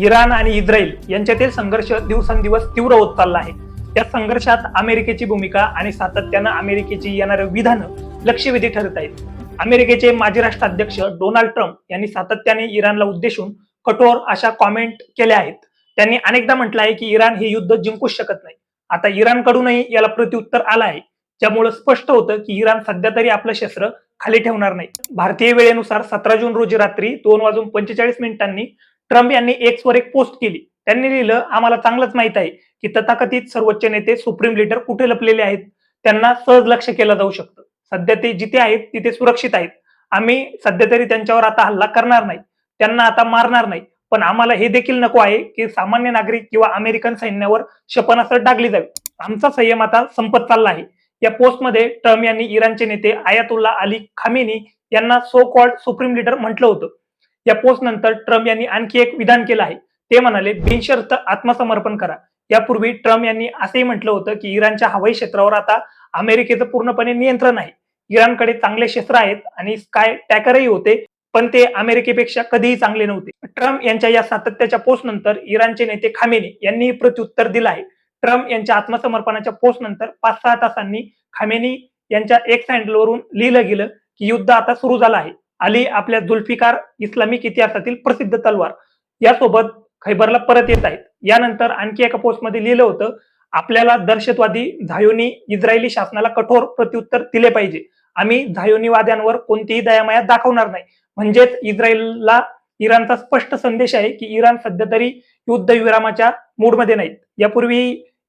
Iran आणि Israel यांच्यातील संघर्ष दिवसेंदिवस तीव्र होत चालला आहे. या संघर्षात अमेरिकेची भूमिका आणि सातत्यानं अमेरिकेची येणारे विधानं लक्षवेधी ठरत आहेत. अमेरिकेचे माजी राष्ट्राध्यक्ष डोनाल्ड ट्रम्प यांनी सातत्याने इराणला उद्देशून कठोर अशा कॉमेंट केल्या आहेत. त्यांनी अनेकदा म्हटलं आहे की इराण हे युद्ध जिंकूच शकत नाही. आता इराणकडूनही याला प्रत्युत्तर आलं आहे. ज्यामुळे स्पष्ट होतं की इराण सध्या तरी आपलं शस्त्र खाली ठेवणार नाही. भारतीय वेळेनुसार सतरा जून रोजी रात्री दोन वाजून पंचेचाळीस मिनिटांनी ट्रम्प यांनी एक्स वर एक पोस्ट केली. त्यांनी लिहिलं आम्हाला चांगलंच माहीत आहे की तथाकथित सर्वोच्च नेते सुप्रीम लीडर कुठे लपलेले आहेत? त्यांना सहज लक्ष केलं जाऊ शकतं. सध्या ते जिथे आहेत तिथे सुरक्षित आहेत. आम्ही सध्या तरी त्यांच्यावर आता हल्ला करणार नाही. त्यांना आता मारणार नाही. पण आम्हाला हे देखील नको आहे की सामान्य नागरिक किंवा अमेरिकन सैन्यावर क्षेपणास्त्र टाकली जावी. आमचा संयम आता संपत चालला आहे. या पोस्टमध्ये ट्रम्प यांनी इराणचे नेते आयातुल्ला अली खामेनी यांना सो कॉल्ड सुप्रीम लीडर म्हटलं होतं. या पोस्ट नंतर ट्रम्प यांनी आणखी एक विधान केलं आहे. ते म्हणाले बिनशर्त आत्मसमर्पण करा. यापूर्वी ट्रम्प यांनी असेही म्हटलं होतं की इराणच्या हवाई क्षेत्रावर आता अमेरिकेचं पूर्णपणे नियंत्रण आहे. इराणकडे चांगले शस्त्र आहेत आणि स्काय टॅकरही होते पण ते अमेरिकेपेक्षा कधीही चांगले नव्हते. ट्रम्प यांच्या या सातत्याच्या पोस्ट नंतर इराणचे नेते खामेनी यांनी प्रत्युत्तर दिलं आहे. ट्रम्प यांच्या आत्मसमर्पणाच्या पोस्ट नंतर पाच सहा तासांनी खामेनी यांच्या एक्स हँडलवरून लिहिलं गेलं की युद्ध आता सुरू झालं आहे. अली आपल्या जुल्फिकार इस्लामिक इतिहासातील प्रसिद्ध तलवार. यासोबत खैबरला परत येत आहेत. यानंतर आणखी एका पोस्टमध्ये लिहिलं होतं आपल्याला दहशतवादी झायोनी इस्रायली शासनाला कठोर प्रत्युत्तर दिले पाहिजे. आम्ही झायोनीवाद्यांवर कोणतीही दयामाया दाखवणार नाही. म्हणजेच इस्रायलला इराणचा स्पष्ट संदेश आहे की इराण सध्या तरी युद्ध विरामाच्या मूडमध्ये नाहीत. यापूर्वी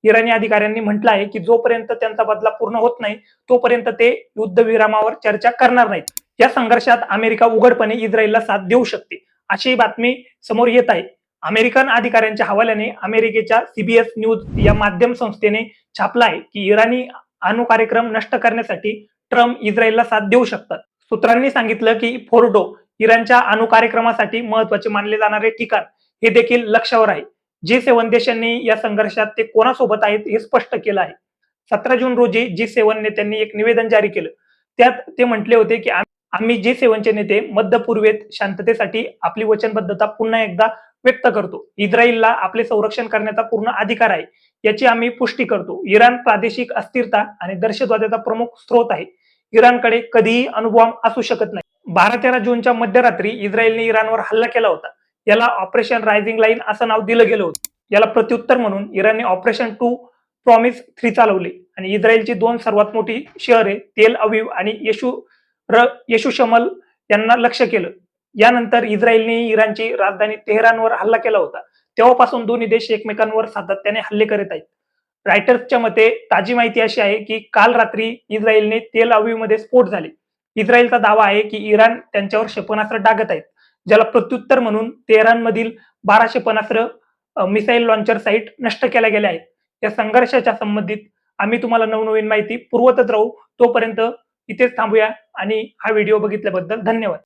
इराणी अधिकाऱ्यांनी म्हटलं आहे की जोपर्यंत त्यांचा बदला पूर्ण होत नाही तोपर्यंत ते युद्ध विरामावर चर्चा करणार नाहीत. या संघर्षात अमेरिका उघडपणे इस्रायलला साथ देऊ शकते. अशी बातमी समोर येत आहे. अमेरिकन अधिकाऱ्यांच्या हवाल्याने अमेरिकेच्या सीबीएस न्यूज या माध्यम संस्थेने छापला आहे की इराणी अणु कार्यक्रम नष्ट करण्यासाठी ट्रम्प इस्रायलला साथ देऊ शकतात. सूत्रांनी सांगितलं की फोर्डो इराणच्या अणु कार्यक्रमासाठी महत्त्वाचे मानले जाणारे ठिकाण हे देखील लक्षावर आहे. जी सेवन देशांनी या संघर्षात ते कोणासोबत आहेत हे स्पष्ट केलं आहे. सतरा जून रोजी जी सेवन नेत्यांनी एक निवेदन जारी केलं. त्यात ते म्हटले होते की आम्ही जे सेवनचे नेते मध्य पूर्वेत शांततेसाठी आपली वचनबद्धता पुन्हा एकदा व्यक्त करतो. इस्रायलला आपले संरक्षण करण्याचा पूर्ण अधिकार आहे याची आम्ही पुष्टी करतो. इराण प्रादेशिक अस्थिरता आणि दहशतवादाचा प्रमुख स्रोत आहे. इराणकडे कधीही अणुबॉम्ब असू शकत नाही. बारा तेरा जूनच्या मध्यरात्री इस्रायलने इराणवर हल्ला केला होता. याला ऑपरेशन रायझिंग लाईन असं नाव दिलं गेलं होतं. याला प्रत्युत्तर म्हणून इराणने ऑपरेशन टू प्रॉमिस थ्री चालवले आणि इस्रायलची दोन सर्वात मोठी शहरे तेल अवीव आणि येशू र येशू शमल यांना लक्ष केलं. यानंतर इस्रायलने इराणची राजधानी तेहरानवर हल्ला केला होता. तेव्हापासून दोन्ही देश एकमेकांवर सातत्याने हल्ले करत आहेत. रायटर्सच्या मते ताजी माहिती अशी आहे की काल रात्री इस्रायलने तेल अवीमध्ये स्फोट झाले. इस्रायलचा दावा आहे की इराण त्यांच्यावर क्षेपणास्त्र डागत आहेत ज्याला प्रत्युत्तर म्हणून तेहरानमधील बारा क्षेपणास्त्र मिसाईल लॉन्चर साईट नष्ट केल्या गेल्या आहेत. या संघर्षाच्या संबंधित आम्ही तुम्हाला नवनवीन माहिती पुरवतच राहू. तोपर्यंत इथेच थांबूया आणि हा व्हिडिओ बघितल्याबद्दल धन्यवाद.